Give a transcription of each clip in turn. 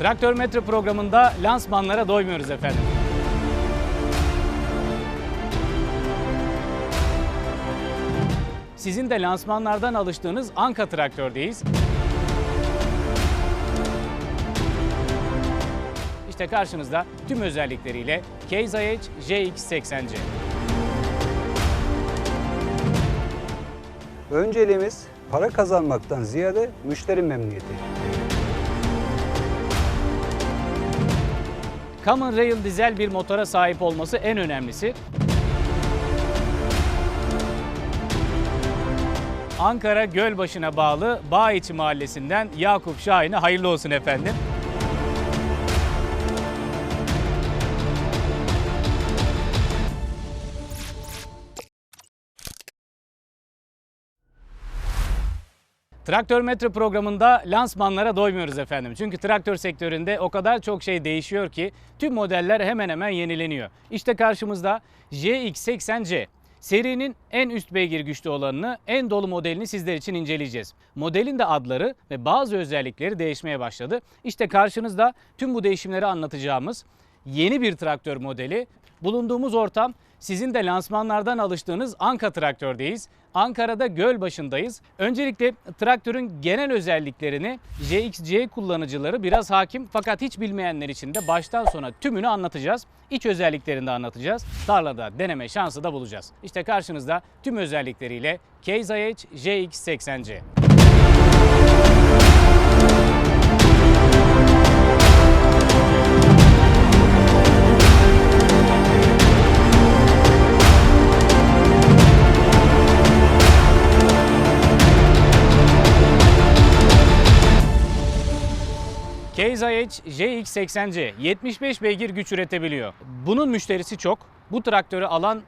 Traktör Metre programında lansmanlara doymuyoruz efendim. Sizin de lansmanlardan alıştığınız Anka Traktör'deyiz. İşte karşınızda tüm özellikleriyle IH JX80C. Önceliğimiz para kazanmaktan ziyade müşteri memnuniyeti. Common Rail dizel bir motora sahip olması en önemlisi. Ankara Gölbaşı'na bağlı Bağiçi Mahallesi'nden Yakup Şahin'e hayırlı olsun efendim. Traktör Metre programında lansmanlara doymuyoruz efendim. Çünkü traktör sektöründe o kadar çok şey değişiyor ki tüm modeller hemen hemen yenileniyor. İşte karşımızda JX80C. Serinin en üst beygir güçlü olanını, en dolu modelini sizler için inceleyeceğiz. Modelin de adları ve bazı özellikleri değişmeye başladı. İşte karşınızda tüm bu değişimleri anlatacağımız yeni bir traktör modeli. Bulunduğumuz ortam sizin de lansmanlardan alıştığınız Anka Traktör'deyiz. Ankara'da Gölbaşı'ndayız. Öncelikle traktörün genel özelliklerini JXC kullanıcıları biraz hakim fakat hiç bilmeyenler için de baştan sona tümünü anlatacağız. İç özelliklerini de anlatacağız. Tarlada deneme şansı da bulacağız. İşte karşınızda tüm özellikleriyle Case IH JX80C. IH JX80C 75 beygir güç üretebiliyor. Bunun müşterisi çok. Bu traktörü alan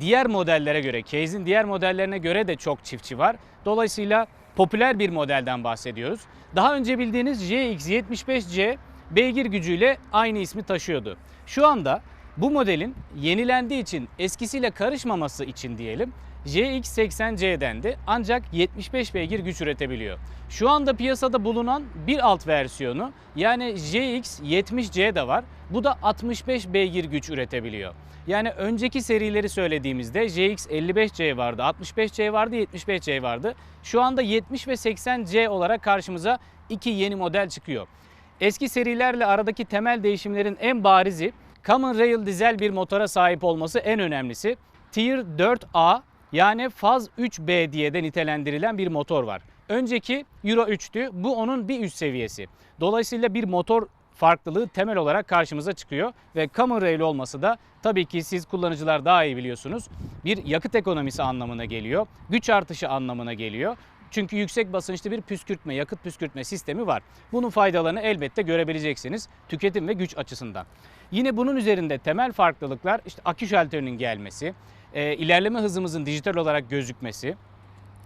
diğer modellere göre, Case'in diğer modellerine göre de çok çiftçi var. Dolayısıyla popüler bir modelden bahsediyoruz. Daha önce bildiğiniz JX75C beygir gücüyle aynı ismi taşıyordu. Şu anda bu modelin yenilendiği için eskisiyle karışmaması için diyelim JX80C dendi ancak 75 beygir güç üretebiliyor. Şu anda piyasada bulunan bir alt versiyonu yani JX70C de var. Bu da 65 beygir güç üretebiliyor. Yani önceki serileri söylediğimizde JX55C vardı, 65C vardı, 75C vardı. Şu anda 70 ve 80C olarak karşımıza iki yeni model çıkıyor. Eski serilerle aradaki temel değişimlerin en barizi Common Rail dizel bir motora sahip olması en önemlisi. Tier 4A yani faz 3B diye de nitelendirilen bir motor var. Önceki Euro 3'tü. Bu onun bir üst seviyesi. Dolayısıyla bir motor farklılığı temel olarak karşımıza çıkıyor ve Common Rail olması da tabii ki siz kullanıcılar daha iyi biliyorsunuz. Bir yakıt ekonomisi anlamına geliyor. Güç artışı anlamına geliyor. Çünkü yüksek basınçlı bir püskürtme, yakıt püskürtme sistemi var. Bunun faydalarını elbette görebileceksiniz tüketim ve güç açısından. Yine bunun üzerinde temel farklılıklar işte akü şalterinin gelmesi, e, ilerleme hızımızın dijital olarak gözükmesi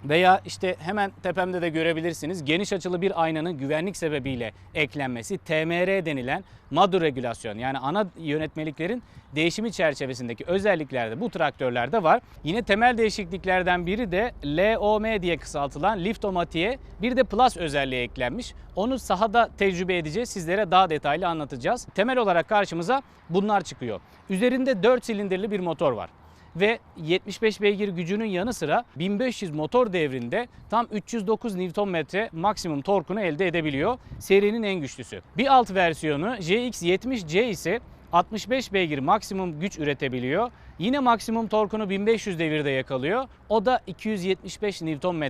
veya işte hemen tepemde de görebilirsiniz geniş açılı bir aynanın güvenlik sebebiyle eklenmesi TMR denilen MADU regülasyon yani ana yönetmeliklerin değişimi çerçevesindeki özellikler de bu traktörlerde var. Yine temel değişikliklerden biri de LOM diye kısaltılan liftomatiğe bir de plus özelliği eklenmiş. Onu sahada tecrübe edeceğiz. Sizlere daha detaylı anlatacağız. Temel olarak karşımıza bunlar çıkıyor. Üzerinde 4 silindirli bir motor var ve 75 beygir gücünün yanı sıra 1500 motor devrinde tam 309 Nm maksimum torkunu elde edebiliyor. Serinin en güçlüsü. Bir alt versiyonu JX70C ise 65 beygir maksimum güç üretebiliyor. Yine maksimum torkunu 1500 devirde yakalıyor. O da 275 Nm.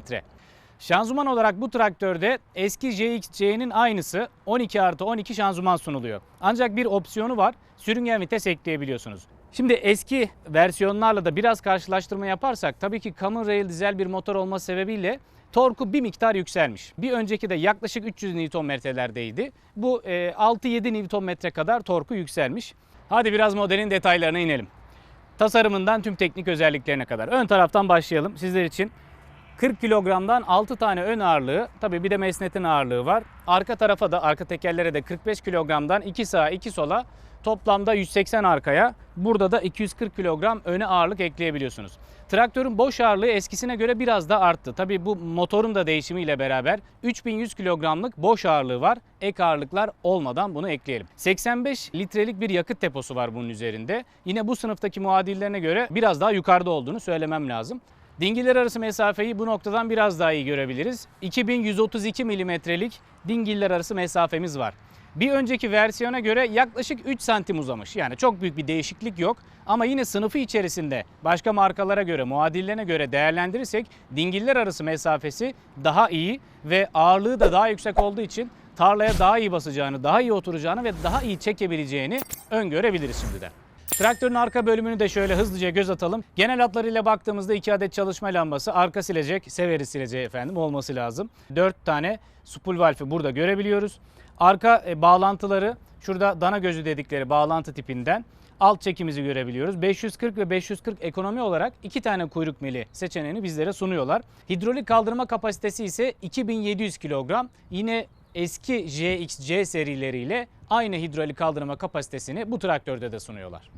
Şanzıman olarak bu traktörde eski JXC'nin aynısı 12 artı 12 şanzıman sunuluyor. Ancak bir opsiyonu var. Sürüngen vites ekleyebiliyorsunuz. Şimdi eski versiyonlarla da biraz karşılaştırma yaparsak tabii ki Common Rail dizel bir motor olması sebebiyle torku bir miktar yükselmiş. Bir önceki de yaklaşık 300 Nm'lerdeydi. Bu e, 6-7 Nm kadar torku yükselmiş. Hadi biraz modelin detaylarına inelim. Tasarımından tüm teknik özelliklerine kadar. Ön taraftan başlayalım sizler için. 40 kilogramdan 6 tane ön ağırlığı, tabii bir de mesnetin ağırlığı var. Arka tarafa da, arka tekerlere de 45 kilogramdan 2 sağa 2 sola Toplamda 180 arkaya, burada da 240 kilogram öne ağırlık ekleyebiliyorsunuz. Traktörün boş ağırlığı eskisine göre biraz da arttı. Tabii bu motorun da değişimiyle beraber 3100 kilogramlık boş ağırlığı var. Ek ağırlıklar olmadan bunu ekleyelim. 85 litrelik bir yakıt deposu var bunun üzerinde. Yine bu sınıftaki muadillerine göre biraz daha yukarıda olduğunu söylemem lazım. Dingiller arası mesafeyi bu noktadan biraz daha iyi görebiliriz. 2132 milimetrelik dingiller arası mesafemiz var. Bir önceki versiyona göre yaklaşık 3 santim uzamış. Yani çok büyük bir değişiklik yok. Ama yine sınıfı içerisinde başka markalara göre, muadillerine göre değerlendirirsek dingiller arası mesafesi daha iyi ve ağırlığı da daha yüksek olduğu için tarlaya daha iyi basacağını, daha iyi oturacağını ve daha iyi çekebileceğini öngörebiliriz şimdiden. Traktörün arka bölümünü de şöyle hızlıca göz atalım. Genel hatlarıyla baktığımızda 2 adet çalışma lambası, arka silecek, severi sileceği efendim olması lazım. 4 tane spool valfi burada görebiliyoruz. Arka e, bağlantıları şurada dana gözü dedikleri bağlantı tipinden alt çekimizi görebiliyoruz. 540 ve 540 ekonomi olarak iki tane kuyruk mili seçeneğini bizlere sunuyorlar. Hidrolik kaldırma kapasitesi ise 2700 kilogram. Yine eski JXC serileriyle aynı hidrolik kaldırma kapasitesini bu traktörde de sunuyorlar.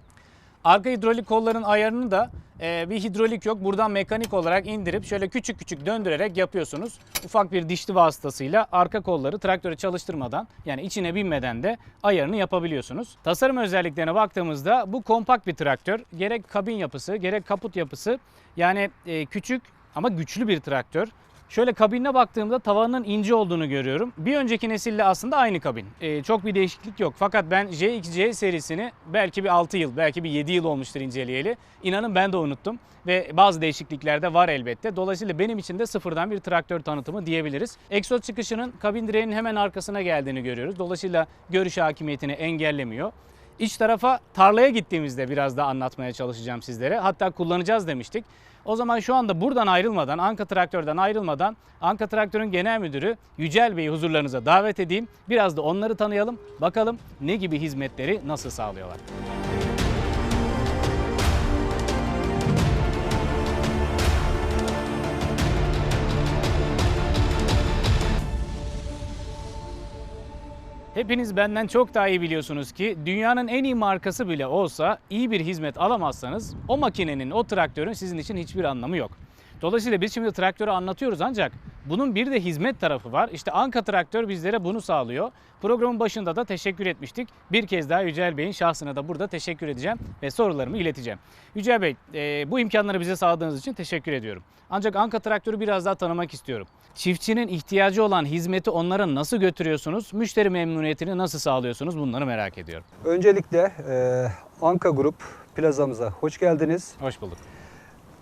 Arka hidrolik kolların ayarını da e, bir hidrolik yok. Buradan mekanik olarak indirip şöyle küçük küçük döndürerek yapıyorsunuz. Ufak bir dişli vasıtasıyla arka kolları traktörü çalıştırmadan yani içine binmeden de ayarını yapabiliyorsunuz. Tasarım özelliklerine baktığımızda bu kompakt bir traktör. Gerek kabin yapısı gerek kaput yapısı yani e, küçük ama güçlü bir traktör. Şöyle kabinine baktığımda tavanın ince olduğunu görüyorum. Bir önceki nesille aslında aynı kabin. Ee, çok bir değişiklik yok. Fakat ben JXC serisini belki bir 6 yıl, belki bir 7 yıl olmuştur inceleyeli. İnanın ben de unuttum. Ve bazı değişiklikler de var elbette. Dolayısıyla benim için de sıfırdan bir traktör tanıtımı diyebiliriz. Egzoz çıkışının kabin direğinin hemen arkasına geldiğini görüyoruz. Dolayısıyla görüş hakimiyetini engellemiyor. İç tarafa tarlaya gittiğimizde biraz da anlatmaya çalışacağım sizlere. Hatta kullanacağız demiştik. O zaman şu anda buradan ayrılmadan, Anka Traktör'den ayrılmadan Anka Traktör'ün genel müdürü Yücel Bey'i huzurlarınıza davet edeyim. Biraz da onları tanıyalım. Bakalım ne gibi hizmetleri nasıl sağlıyorlar. Hepiniz benden çok daha iyi biliyorsunuz ki dünyanın en iyi markası bile olsa iyi bir hizmet alamazsanız o makinenin, o traktörün sizin için hiçbir anlamı yok. Dolayısıyla biz şimdi traktörü anlatıyoruz ancak bunun bir de hizmet tarafı var. İşte Anka Traktör bizlere bunu sağlıyor. Programın başında da teşekkür etmiştik. Bir kez daha Yücel Bey'in şahsına da burada teşekkür edeceğim ve sorularımı ileteceğim. Yücel Bey, e, bu imkanları bize sağladığınız için teşekkür ediyorum. Ancak Anka Traktörü biraz daha tanımak istiyorum. Çiftçinin ihtiyacı olan hizmeti onlara nasıl götürüyorsunuz? Müşteri memnuniyetini nasıl sağlıyorsunuz? Bunları merak ediyorum. Öncelikle e, Anka Grup plazamıza hoş geldiniz. Hoş bulduk.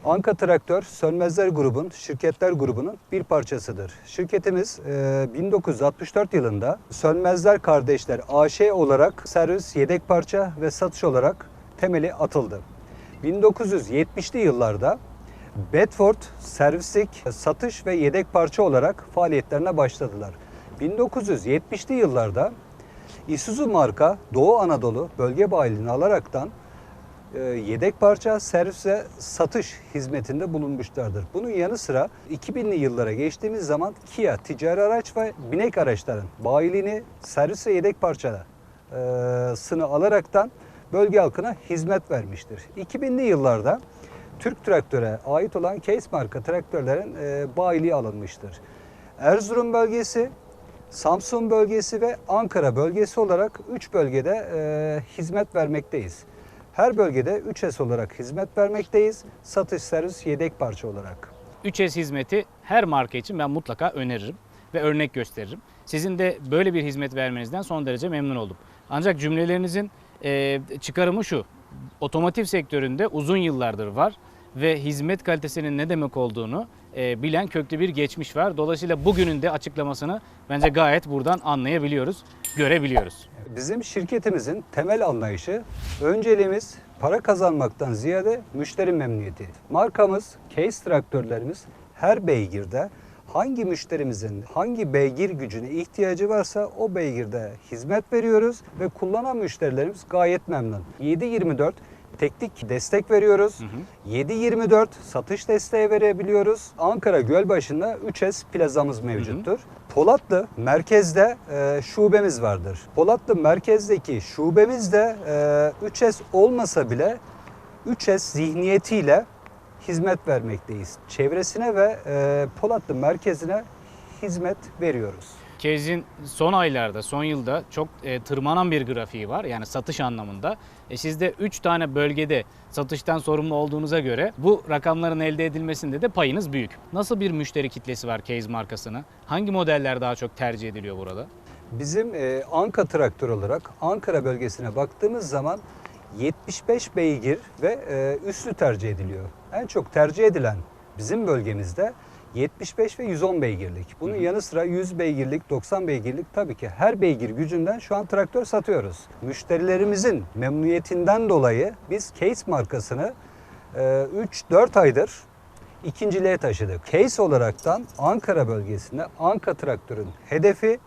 Anka Traktör, Sönmezler Grubun, şirketler grubunun bir parçasıdır. Şirketimiz e, 1964 yılında Sönmezler Kardeşler AŞ olarak servis, yedek parça ve satış olarak temeli atıldı. 1970'li yıllarda Bedford servislik, satış ve yedek parça olarak faaliyetlerine başladılar. 1970'li yıllarda Isuzu marka Doğu Anadolu bölge bayiliğini alaraktan e, yedek parça, servis ve satış hizmetinde bulunmuşlardır. Bunun yanı sıra 2000'li yıllara geçtiğimiz zaman Kia ticari araç ve binek araçların bayiliğini, servis ve yedek parça e, alaraktan bölge halkına hizmet vermiştir. 2000'li yıllarda Türk Traktör'e ait olan Case marka traktörlerin e, bayiliği alınmıştır. Erzurum bölgesi, Samsun bölgesi ve Ankara bölgesi olarak 3 bölgede e, hizmet vermekteyiz. Her bölgede 3S olarak hizmet vermekteyiz. Satış, servis, yedek parça olarak. 3S hizmeti her marka için ben mutlaka öneririm ve örnek gösteririm. Sizin de böyle bir hizmet vermenizden son derece memnun oldum. Ancak cümlelerinizin e, çıkarımı şu. Otomotiv sektöründe uzun yıllardır var ve hizmet kalitesinin ne demek olduğunu e, bilen köklü bir geçmiş var. Dolayısıyla bugünün de açıklamasını bence gayet buradan anlayabiliyoruz, görebiliyoruz. Bizim şirketimizin temel anlayışı önceliğimiz para kazanmaktan ziyade müşteri memnuniyeti. Markamız, case traktörlerimiz her beygirde hangi müşterimizin hangi beygir gücüne ihtiyacı varsa o beygirde hizmet veriyoruz ve kullanan müşterilerimiz gayet memnun. 7-24 teknik destek veriyoruz. 7-24 satış desteği verebiliyoruz. Ankara Gölbaşı'nda 3S plazamız mevcuttur. Polatlı merkezde e, şubemiz vardır. Polatlı merkezdeki şubemizde e, 3S olmasa bile 3S zihniyetiyle hizmet vermekteyiz. Çevresine ve e, Polatlı merkezine hizmet veriyoruz. Case'in son aylarda, son yılda çok e, tırmanan bir grafiği var. Yani satış anlamında. E, siz de 3 tane bölgede satıştan sorumlu olduğunuza göre bu rakamların elde edilmesinde de payınız büyük. Nasıl bir müşteri kitlesi var Case markasını? Hangi modeller daha çok tercih ediliyor burada? Bizim e, Anka traktör olarak Ankara bölgesine baktığımız zaman 75 beygir ve e, üstü tercih ediliyor. En çok tercih edilen bizim bölgemizde 75 ve 110 beygirlik. Bunun yanı sıra 100 beygirlik, 90 beygirlik tabii ki her beygir gücünden şu an traktör satıyoruz. Müşterilerimizin memnuniyetinden dolayı biz Case markasını e, 3-4 aydır ikinciliğe taşıdık. Case olaraktan Ankara bölgesinde Anka traktörün hedefi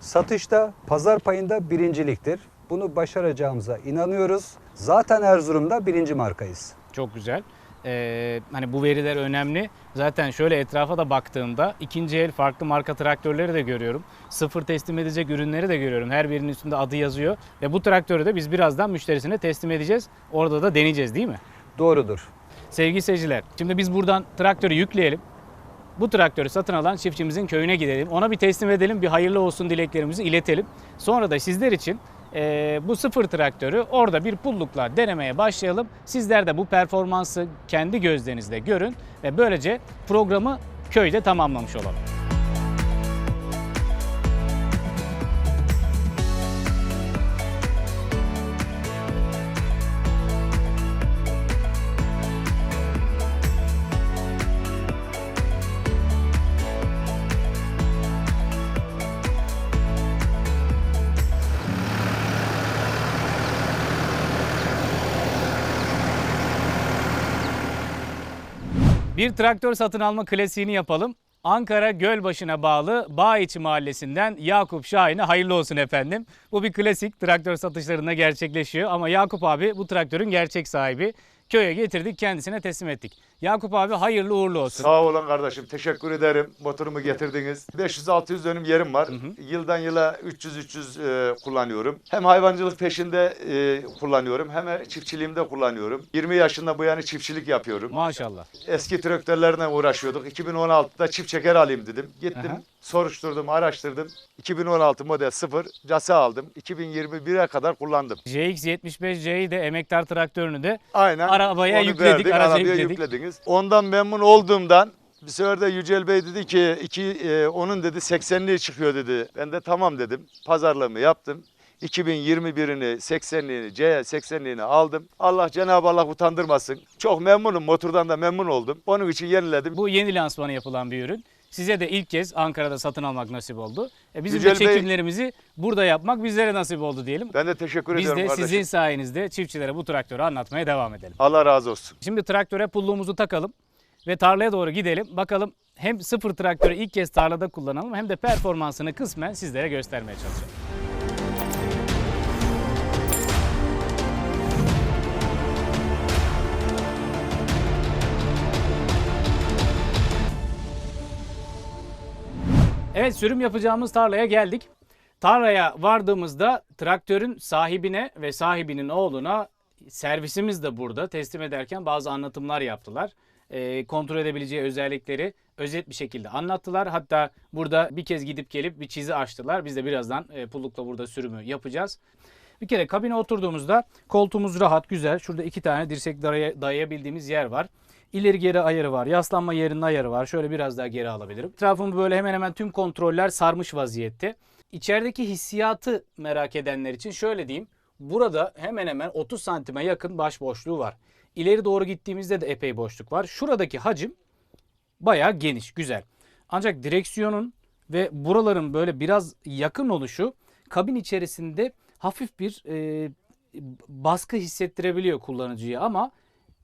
Satışta pazar payında birinciliktir. Bunu başaracağımıza inanıyoruz. Zaten Erzurum'da birinci markayız. Çok güzel. Ee, hani bu veriler önemli. Zaten şöyle etrafa da baktığımda ikinci el farklı marka traktörleri de görüyorum. Sıfır teslim edecek ürünleri de görüyorum. Her birinin üstünde adı yazıyor. Ve bu traktörü de biz birazdan müşterisine teslim edeceğiz. Orada da deneyeceğiz değil mi? Doğrudur. Sevgili seyirciler, şimdi biz buradan traktörü yükleyelim. Bu traktörü satın alan çiftçimizin köyüne gidelim. Ona bir teslim edelim, bir hayırlı olsun dileklerimizi iletelim. Sonra da sizler için eee, bu sıfır traktörü orada bir pullukla denemeye başlayalım. Sizler de bu performansı kendi gözlerinizle görün ve böylece programı köyde tamamlamış olalım. Bir traktör satın alma klasiğini yapalım. Ankara Gölbaşı'na bağlı Bağiçi Mahallesi'nden Yakup Şahin'e hayırlı olsun efendim. Bu bir klasik traktör satışlarında gerçekleşiyor ama Yakup abi bu traktörün gerçek sahibi. Köye getirdik kendisine teslim ettik. Yakup abi hayırlı uğurlu olsun. Sağ olun kardeşim. Teşekkür ederim. Motorumu getirdiniz. 500-600 dönüm yerim var. Yıldan yıla 300-300 e, kullanıyorum. Hem hayvancılık peşinde e, kullanıyorum hem de çiftçiliğimde kullanıyorum. 20 yaşında bu yana çiftçilik yapıyorum. Maşallah. Eski traktörlerle uğraşıyorduk. 2016'da çift çeker alayım dedim. Gittim, Aha. soruşturdum, araştırdım. 2016 model 0 case aldım. 2021'e kadar kullandım. JX75C'yi de emektar traktörünü de Aynen. Arabaya onu yükledik, verdik, arabaya yükledik. Yüklediniz. Ondan memnun olduğumdan bir sefer de Yücel Bey dedi ki iki, e, onun dedi 80'liği çıkıyor dedi. Ben de tamam dedim. Pazarlığımı yaptım. 2021'ini 80'liğini C 80'liğini aldım. Allah Cenab-ı Allah utandırmasın. Çok memnunum. Motordan da memnun oldum. Onun için yeniledim. Bu yeni lansmanı yapılan bir ürün. Size de ilk kez Ankara'da satın almak nasip oldu. E bizim Yücel de Bey- çekimlerimizi burada yapmak bizlere nasip oldu diyelim. Ben de teşekkür Biz ediyorum de kardeşim. sizin sayenizde çiftçilere bu traktörü anlatmaya devam edelim. Allah razı olsun. Şimdi traktöre pulluğumuzu takalım ve tarlaya doğru gidelim. Bakalım hem sıfır traktörü ilk kez tarlada kullanalım hem de performansını kısmen sizlere göstermeye çalışalım. Evet sürüm yapacağımız tarlaya geldik. Tarlaya vardığımızda traktörün sahibine ve sahibinin oğluna servisimiz de burada teslim ederken bazı anlatımlar yaptılar. Ee, kontrol edebileceği özellikleri özet bir şekilde anlattılar. Hatta burada bir kez gidip gelip bir çizi açtılar. Biz de birazdan e, pullukla burada sürümü yapacağız. Bir kere kabine oturduğumuzda koltuğumuz rahat, güzel. Şurada iki tane dirsek daya- dayayabildiğimiz yer var. İleri geri ayarı var. Yaslanma yerinin ayarı var. Şöyle biraz daha geri alabilirim. Etrafımı böyle hemen hemen tüm kontroller sarmış vaziyette. İçerideki hissiyatı merak edenler için şöyle diyeyim. Burada hemen hemen 30 santime yakın baş boşluğu var. İleri doğru gittiğimizde de epey boşluk var. Şuradaki hacim bayağı geniş, güzel. Ancak direksiyonun ve buraların böyle biraz yakın oluşu kabin içerisinde hafif bir e, baskı hissettirebiliyor kullanıcıya ama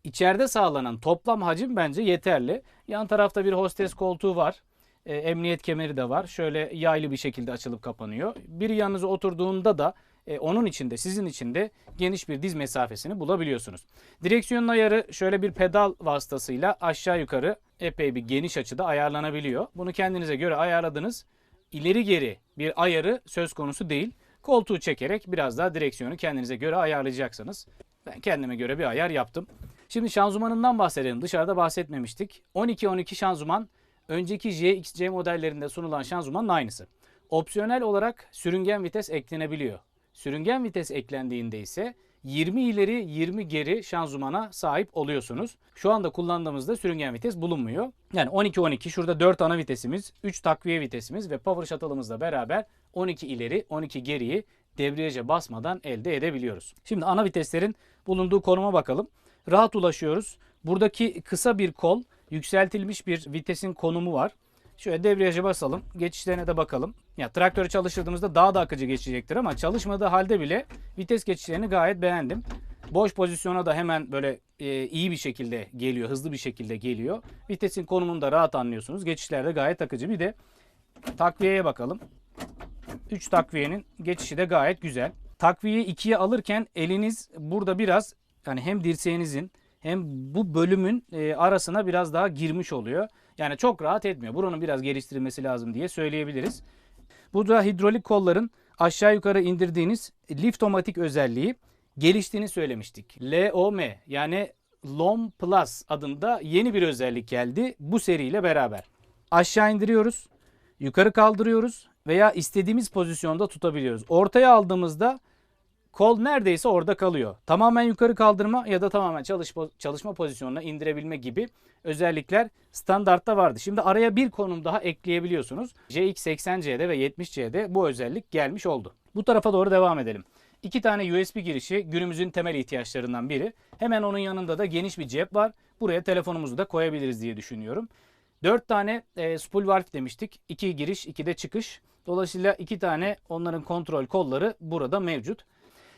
içeride sağlanan toplam hacim bence yeterli. Yan tarafta bir hostes koltuğu var. E, emniyet kemeri de var. Şöyle yaylı bir şekilde açılıp kapanıyor. Bir yanınıza oturduğunda da E, onun için de sizin için de geniş bir diz mesafesini bulabiliyorsunuz. Direksiyonun ayarı şöyle bir pedal vasıtasıyla aşağı yukarı epey bir geniş açıda ayarlanabiliyor. Bunu kendinize göre ayarladınız. İleri geri bir ayarı söz konusu değil. Koltuğu çekerek biraz daha direksiyonu kendinize göre ayarlayacaksınız. Ben kendime göre bir ayar yaptım. Şimdi şanzımanından bahsedelim. Dışarıda bahsetmemiştik. 12-12 şanzıman önceki JXC modellerinde sunulan şanzımanın aynısı. Opsiyonel olarak sürüngen vites eklenebiliyor. Sürüngen vites eklendiğinde ise 20 ileri 20 geri şanzımana sahip oluyorsunuz. Şu anda kullandığımızda sürüngen vites bulunmuyor. Yani 12-12 şurada 4 ana vitesimiz, 3 takviye vitesimiz ve power shuttle'ımızla beraber 12 ileri 12 geriyi debriyaja basmadan elde edebiliyoruz. Şimdi ana viteslerin bulunduğu konuma bakalım. Rahat ulaşıyoruz. Buradaki kısa bir kol yükseltilmiş bir vitesin konumu var. Şöyle debriyaja basalım. Geçişlerine de bakalım. Ya traktörü çalıştırdığımızda daha da akıcı geçecektir ama çalışmadığı halde bile vites geçişlerini gayet beğendim. Boş pozisyona da hemen böyle e, iyi bir şekilde geliyor, hızlı bir şekilde geliyor. Vitesin konumunu da rahat anlıyorsunuz. Geçişler de gayet akıcı. Bir de takviyeye bakalım. 3 takviyenin geçişi de gayet güzel. Takviyeyi ikiye alırken eliniz burada biraz yani hem dirseğinizin hem bu bölümün e, arasına biraz daha girmiş oluyor. Yani çok rahat etmiyor. Buranın biraz geliştirilmesi lazım diye söyleyebiliriz. Bu da hidrolik kolların aşağı yukarı indirdiğiniz liftomatik özelliği geliştiğini söylemiştik. LOM yani LOM Plus adında yeni bir özellik geldi bu seriyle beraber. Aşağı indiriyoruz, yukarı kaldırıyoruz veya istediğimiz pozisyonda tutabiliyoruz. Ortaya aldığımızda kol neredeyse orada kalıyor. Tamamen yukarı kaldırma ya da tamamen çalış, çalışma pozisyonuna indirebilme gibi özellikler standartta vardı. Şimdi araya bir konum daha ekleyebiliyorsunuz. JX80C'de ve 70C'de bu özellik gelmiş oldu. Bu tarafa doğru devam edelim. İki tane USB girişi günümüzün temel ihtiyaçlarından biri. Hemen onun yanında da geniş bir cep var. Buraya telefonumuzu da koyabiliriz diye düşünüyorum. 4 tane e, spool valve demiştik. 2 giriş, 2 de çıkış. Dolayısıyla 2 tane onların kontrol kolları burada mevcut.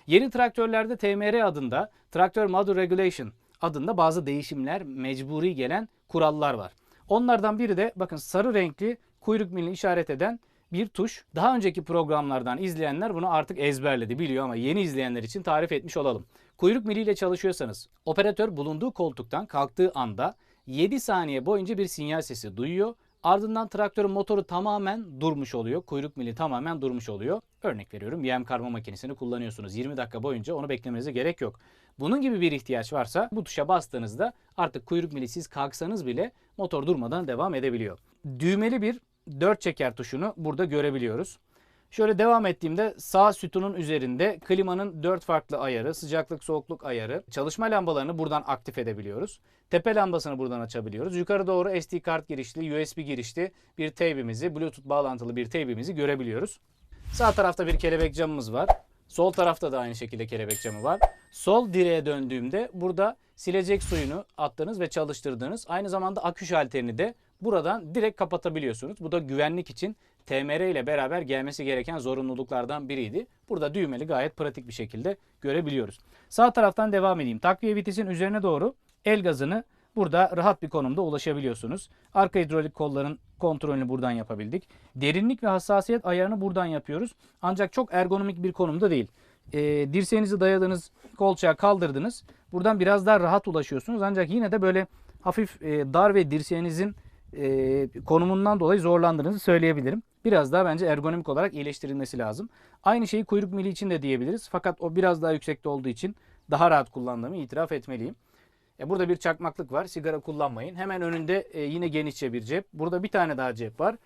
Yeni traktörlerde TMR adında Traktör Model Regulation adında bazı değişimler mecburi gelen kurallar var. Onlardan biri de bakın sarı renkli kuyruk milini işaret eden bir tuş. Daha önceki programlardan izleyenler bunu artık ezberledi biliyor ama yeni izleyenler için tarif etmiş olalım. Kuyruk miliyle çalışıyorsanız operatör bulunduğu koltuktan kalktığı anda 7 saniye boyunca bir sinyal sesi duyuyor. Ardından traktörün motoru tamamen durmuş oluyor. Kuyruk mili tamamen durmuş oluyor. Örnek veriyorum yem karma makinesini kullanıyorsunuz. 20 dakika boyunca onu beklemenize gerek yok. Bunun gibi bir ihtiyaç varsa bu tuşa bastığınızda artık kuyruk mili siz kalksanız bile motor durmadan devam edebiliyor. Düğmeli bir 4 çeker tuşunu burada görebiliyoruz. Şöyle devam ettiğimde sağ sütunun üzerinde klimanın 4 farklı ayarı, sıcaklık soğukluk ayarı, çalışma lambalarını buradan aktif edebiliyoruz. Tepe lambasını buradan açabiliyoruz. Yukarı doğru SD kart girişli, USB girişli bir teybimizi, Bluetooth bağlantılı bir teybimizi görebiliyoruz. Sağ tarafta bir kelebek camımız var. Sol tarafta da aynı şekilde kelebek camı var. Sol direğe döndüğümde burada silecek suyunu attığınız ve çalıştırdığınız aynı zamanda akü şalterini de buradan direkt kapatabiliyorsunuz. Bu da güvenlik için TMR ile beraber gelmesi gereken zorunluluklardan biriydi. Burada düğmeli gayet pratik bir şekilde görebiliyoruz. Sağ taraftan devam edeyim. Takviye vitesin üzerine doğru el gazını burada rahat bir konumda ulaşabiliyorsunuz. Arka hidrolik kolların kontrolünü buradan yapabildik. Derinlik ve hassasiyet ayarını buradan yapıyoruz. Ancak çok ergonomik bir konumda değil. E, dirseğinizi dayadınız, kolçağa kaldırdınız. Buradan biraz daha rahat ulaşıyorsunuz. Ancak yine de böyle hafif e, dar ve dirseğinizin e, konumundan dolayı zorlandığınızı söyleyebilirim. Biraz daha bence ergonomik olarak iyileştirilmesi lazım. Aynı şeyi kuyruk mili için de diyebiliriz. Fakat o biraz daha yüksekte olduğu için daha rahat kullandığımı itiraf etmeliyim. E, burada bir çakmaklık var. Sigara kullanmayın. Hemen önünde e, yine genişçe bir cep. Burada bir tane daha cep var.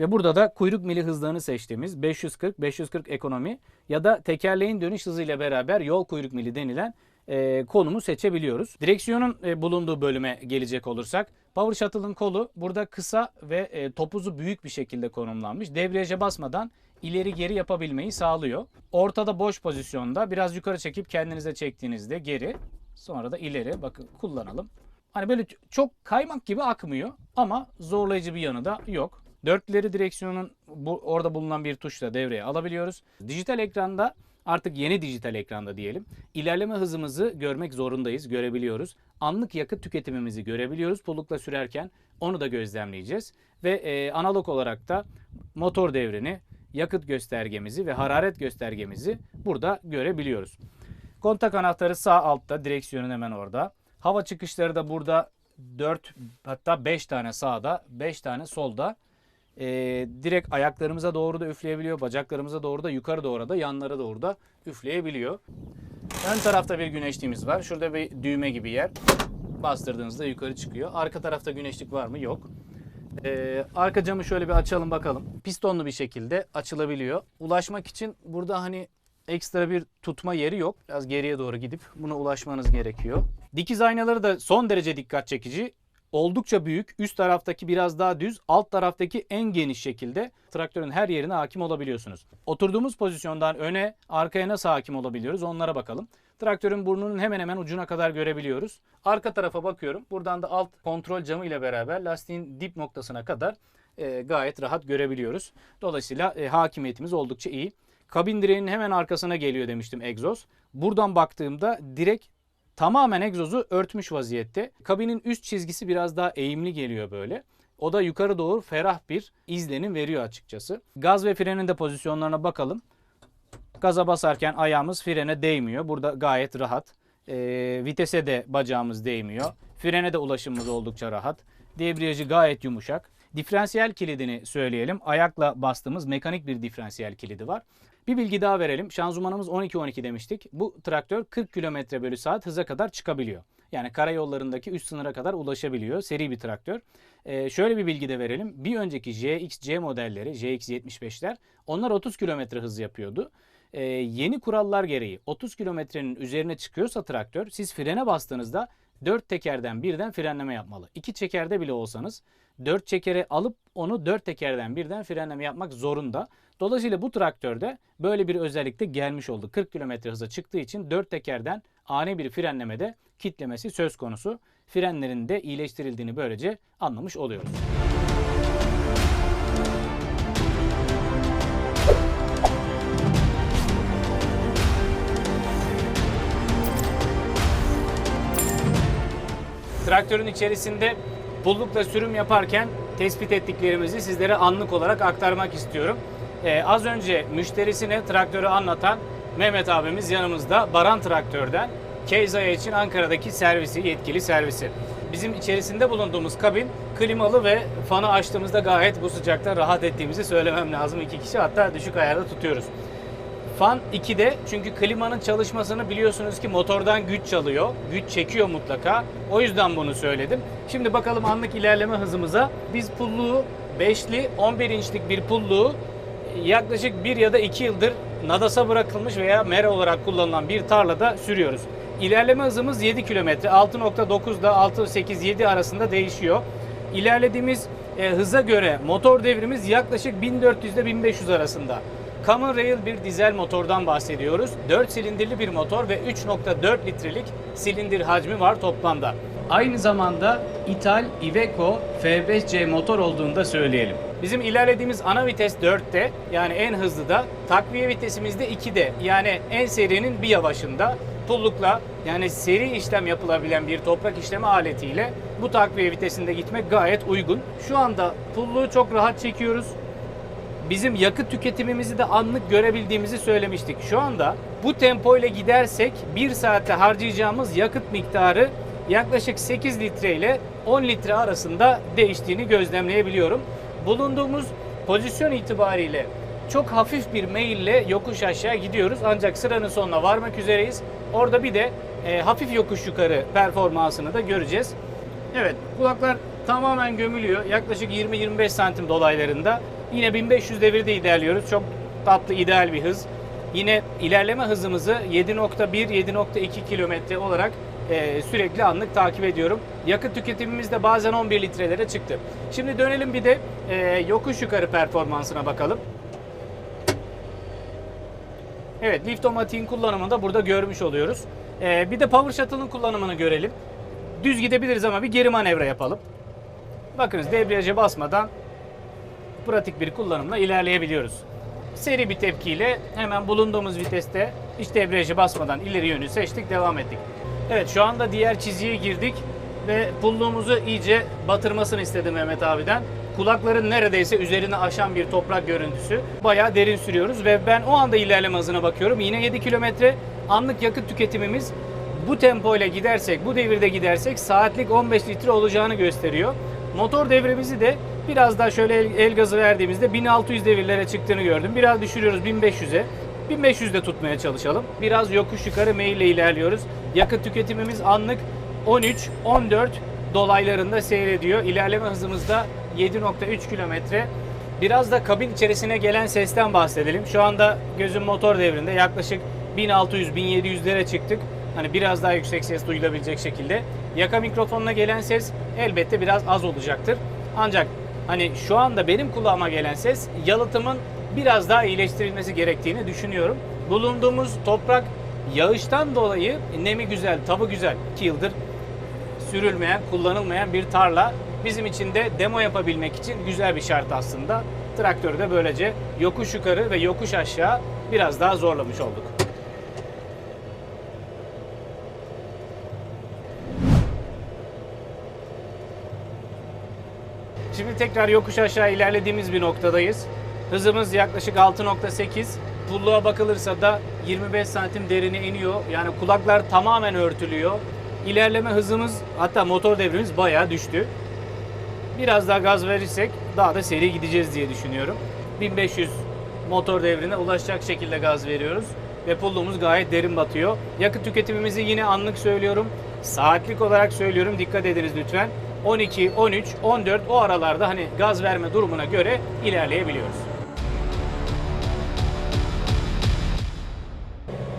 Ve burada da kuyruk mili hızlarını seçtiğimiz 540, 540 ekonomi ya da tekerleğin dönüş hızıyla beraber yol kuyruk mili denilen e, konumu seçebiliyoruz. Direksiyonun e, bulunduğu bölüme gelecek olursak Power Shuttle'ın kolu burada kısa ve e, topuzu büyük bir şekilde konumlanmış. Debriyaja basmadan ileri geri yapabilmeyi sağlıyor. Ortada boş pozisyonda biraz yukarı çekip kendinize çektiğinizde geri sonra da ileri bakın kullanalım. Hani böyle çok kaymak gibi akmıyor ama zorlayıcı bir yanı da yok. Dörtleri direksiyonun bu, orada bulunan bir tuşla devreye alabiliyoruz. Dijital ekranda artık yeni dijital ekranda diyelim. İlerleme hızımızı görmek zorundayız, görebiliyoruz. Anlık yakıt tüketimimizi görebiliyoruz. Pullukla sürerken onu da gözlemleyeceğiz. Ve e, analog olarak da motor devrini, yakıt göstergemizi ve hararet göstergemizi burada görebiliyoruz. Kontak anahtarı sağ altta, direksiyonun hemen orada. Hava çıkışları da burada 4 hatta 5 tane sağda, 5 tane solda. Ee, direkt ayaklarımıza doğru da üfleyebiliyor, bacaklarımıza doğru da yukarı doğru da yanlara doğru da üfleyebiliyor. Ön tarafta bir güneşliğimiz var. Şurada bir düğme gibi yer. Bastırdığınızda yukarı çıkıyor. Arka tarafta güneşlik var mı? Yok. Ee, arka camı şöyle bir açalım bakalım. Pistonlu bir şekilde açılabiliyor. Ulaşmak için burada hani ekstra bir tutma yeri yok. Biraz geriye doğru gidip buna ulaşmanız gerekiyor. Dikiz aynaları da son derece dikkat çekici. Oldukça büyük. Üst taraftaki biraz daha düz, alt taraftaki en geniş şekilde traktörün her yerine hakim olabiliyorsunuz. Oturduğumuz pozisyondan öne, arkaya nasıl hakim olabiliyoruz onlara bakalım. Traktörün burnunun hemen hemen ucuna kadar görebiliyoruz. Arka tarafa bakıyorum. Buradan da alt kontrol camı ile beraber lastiğin dip noktasına kadar e, gayet rahat görebiliyoruz. Dolayısıyla e, hakimiyetimiz oldukça iyi. Kabin direğinin hemen arkasına geliyor demiştim egzoz. Buradan baktığımda direkt tamamen egzozu örtmüş vaziyette. Kabinin üst çizgisi biraz daha eğimli geliyor böyle. O da yukarı doğru ferah bir izlenim veriyor açıkçası. Gaz ve frenin de pozisyonlarına bakalım. Gaza basarken ayağımız frene değmiyor. Burada gayet rahat. Ee, vitese de bacağımız değmiyor. Frene de ulaşımımız oldukça rahat. Debriyajı gayet yumuşak. Diferansiyel kilidini söyleyelim. Ayakla bastığımız mekanik bir diferansiyel kilidi var. Bir bilgi daha verelim. Şanzımanımız 12-12 demiştik. Bu traktör 40 km bölü saat hıza kadar çıkabiliyor. Yani karayollarındaki üst sınıra kadar ulaşabiliyor. Seri bir traktör. Ee, şöyle bir bilgi de verelim. Bir önceki JXC modelleri, JX75'ler onlar 30 km hız yapıyordu. Ee, yeni kurallar gereği 30 kilometrenin üzerine çıkıyorsa traktör siz frene bastığınızda 4 tekerden birden frenleme yapmalı. 2 çekerde bile olsanız 4 çekere alıp onu 4 tekerden birden frenleme yapmak zorunda. Dolayısıyla bu traktörde böyle bir özellik de gelmiş oldu. 40 km hıza çıktığı için 4 tekerden ani bir frenlemede kitlemesi söz konusu. Frenlerin de iyileştirildiğini böylece anlamış oluyoruz. Traktörün içerisinde pullukla sürüm yaparken tespit ettiklerimizi sizlere anlık olarak aktarmak istiyorum. Ee, az önce müşterisine traktörü anlatan Mehmet abimiz yanımızda Baran Traktör'den Keyzaya için Ankara'daki servisi, yetkili servisi. Bizim içerisinde bulunduğumuz kabin klimalı ve fanı açtığımızda gayet bu sıcakta rahat ettiğimizi söylemem lazım. İki kişi hatta düşük ayarda tutuyoruz. Fan 2'de çünkü klimanın çalışmasını biliyorsunuz ki motordan güç çalıyor. Güç çekiyor mutlaka. O yüzden bunu söyledim. Şimdi bakalım anlık ilerleme hızımıza. Biz pulluğu 5'li 11 inçlik bir pulluğu yaklaşık 1 ya da 2 yıldır nadasa bırakılmış veya mera olarak kullanılan bir tarlada sürüyoruz. İlerleme hızımız 7 km. 6.9 ile 6.8-7 arasında değişiyor. İlerlediğimiz e, hıza göre motor devrimiz yaklaşık 1400 ile 1500 arasında. Common Rail bir dizel motordan bahsediyoruz. 4 silindirli bir motor ve 3.4 litrelik silindir hacmi var toplamda. Aynı zamanda ithal Iveco F5C motor olduğunu da söyleyelim. Bizim ilerlediğimiz ana vites 4'te yani en hızlı da takviye vitesimiz de 2'de yani en serinin bir yavaşında pullukla yani seri işlem yapılabilen bir toprak işleme aletiyle bu takviye vitesinde gitmek gayet uygun. Şu anda pulluğu çok rahat çekiyoruz bizim yakıt tüketimimizi de anlık görebildiğimizi söylemiştik. Şu anda bu tempo ile gidersek 1 saatte harcayacağımız yakıt miktarı yaklaşık 8 litre ile 10 litre arasında değiştiğini gözlemleyebiliyorum. Bulunduğumuz pozisyon itibariyle çok hafif bir meyille yokuş aşağı gidiyoruz ancak sıranın sonuna varmak üzereyiz. Orada bir de e, hafif yokuş yukarı performansını da göreceğiz. Evet kulaklar tamamen gömülüyor. Yaklaşık 20-25 santim dolaylarında. Yine 1500 devirde ilerliyoruz. Çok tatlı ideal bir hız. Yine ilerleme hızımızı 7.1-7.2 kilometre olarak e, sürekli anlık takip ediyorum. Yakıt tüketimimiz de bazen 11 litrelere çıktı. Şimdi dönelim bir de e, yokuş yukarı performansına bakalım. Evet, liftomatiğin kullanımını da burada görmüş oluyoruz. E, bir de power shuttle'ın kullanımını görelim. Düz gidebiliriz ama bir geri manevra yapalım. Bakınız debriyaja basmadan pratik bir kullanımla ilerleyebiliyoruz. Seri bir tepkiyle hemen bulunduğumuz viteste hiç debriyajı basmadan ileri yönü seçtik, devam ettik. Evet şu anda diğer çizgiye girdik ve pulluğumuzu iyice batırmasını istedim Mehmet abiden. kulakların neredeyse üzerine aşan bir toprak görüntüsü. Bayağı derin sürüyoruz ve ben o anda ilerleme hızına bakıyorum. Yine 7 kilometre anlık yakıt tüketimimiz bu tempo ile gidersek, bu devirde gidersek saatlik 15 litre olacağını gösteriyor. Motor devremizi de biraz daha şöyle el, el gazı verdiğimizde 1600 devirlere çıktığını gördüm. Biraz düşürüyoruz 1500'e. 1500'de tutmaya çalışalım. Biraz yokuş yukarı meyille ilerliyoruz. Yakıt tüketimimiz anlık 13-14 dolaylarında seyrediyor. İlerleme hızımızda 7.3 kilometre. Biraz da kabin içerisine gelen sesten bahsedelim. Şu anda gözüm motor devrinde yaklaşık 1600-1700'lere çıktık. Hani biraz daha yüksek ses duyulabilecek şekilde. Yaka mikrofonuna gelen ses elbette biraz az olacaktır. Ancak hani şu anda benim kulağıma gelen ses yalıtımın biraz daha iyileştirilmesi gerektiğini düşünüyorum. Bulunduğumuz toprak yağıştan dolayı nemi güzel, tabı güzel. 2 yıldır sürülmeyen, kullanılmayan bir tarla. Bizim için de demo yapabilmek için güzel bir şart aslında. Traktörü de böylece yokuş yukarı ve yokuş aşağı biraz daha zorlamış olduk. Şimdi tekrar yokuş aşağı ilerlediğimiz bir noktadayız. Hızımız yaklaşık 6.8. Pulluğa bakılırsa da 25 santim derine iniyor. Yani kulaklar tamamen örtülüyor. İlerleme hızımız hatta motor devrimiz bayağı düştü. Biraz daha gaz verirsek daha da seri gideceğiz diye düşünüyorum. 1500 motor devrine ulaşacak şekilde gaz veriyoruz ve pulluğumuz gayet derin batıyor. Yakıt tüketimimizi yine anlık söylüyorum. Saatlik olarak söylüyorum. Dikkat ediniz lütfen. 12, 13, 14 o aralarda hani gaz verme durumuna göre ilerleyebiliyoruz.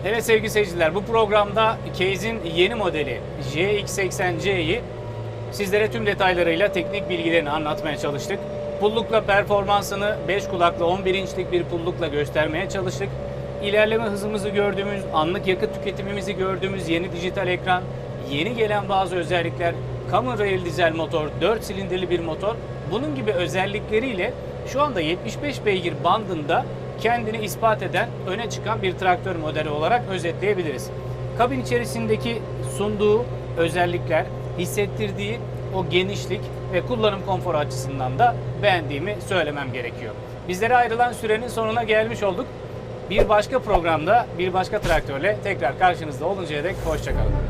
Evet sevgili seyirciler bu programda Case'in yeni modeli JX80C'yi sizlere tüm detaylarıyla teknik bilgilerini anlatmaya çalıştık. Pullukla performansını 5 kulaklı 11 inçlik bir pullukla göstermeye çalıştık. İlerleme hızımızı gördüğümüz, anlık yakıt tüketimimizi gördüğümüz yeni dijital ekran, yeni gelen bazı özellikler, Common Rail dizel motor, 4 silindirli bir motor. Bunun gibi özellikleriyle şu anda 75 beygir bandında kendini ispat eden, öne çıkan bir traktör modeli olarak özetleyebiliriz. Kabin içerisindeki sunduğu özellikler, hissettirdiği o genişlik ve kullanım konforu açısından da beğendiğimi söylemem gerekiyor. Bizlere ayrılan sürenin sonuna gelmiş olduk. Bir başka programda bir başka traktörle tekrar karşınızda oluncaya dek hoşçakalın.